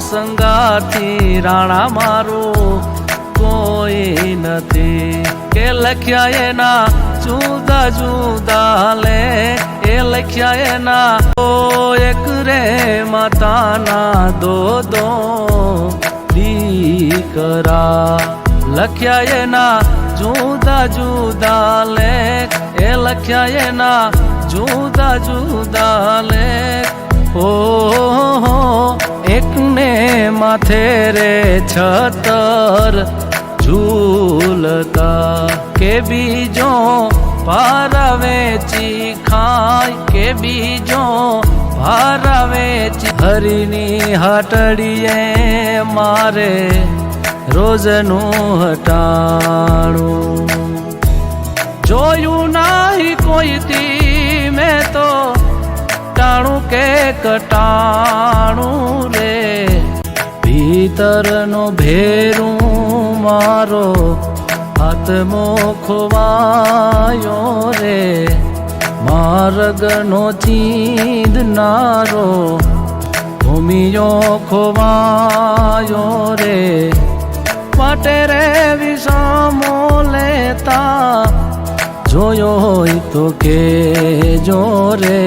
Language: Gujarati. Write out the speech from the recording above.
સંગાથી રાણા મારું કોઈ નથી. કે લખ્યા એના જુદા જુદા લે, એ લખ્યા એના તો એક રે માતાના દો દો દીકરા. લખ્યા એના જુદા જુદા લેખ એ લખ્યા એના જુદા જુદા લેખ ઓ માથે રે છતર ઝૂલતા કે બીજો પારવે ખાય, કે બીજો પારવે હરીની હાટડીએ મારે રોજનું હટાણું. જોયું નાહી કોઈ દી મેં તો ટાણું કે કટાણું. રે ભીતરનો ભેરું મારો આત્મો ખોવાયો રે. માર્ગનો ચીંદનારો ભૂમિયો ખોવાયો રે. માટે રે વિષમો લેતા, જોયો તો કે જો રે.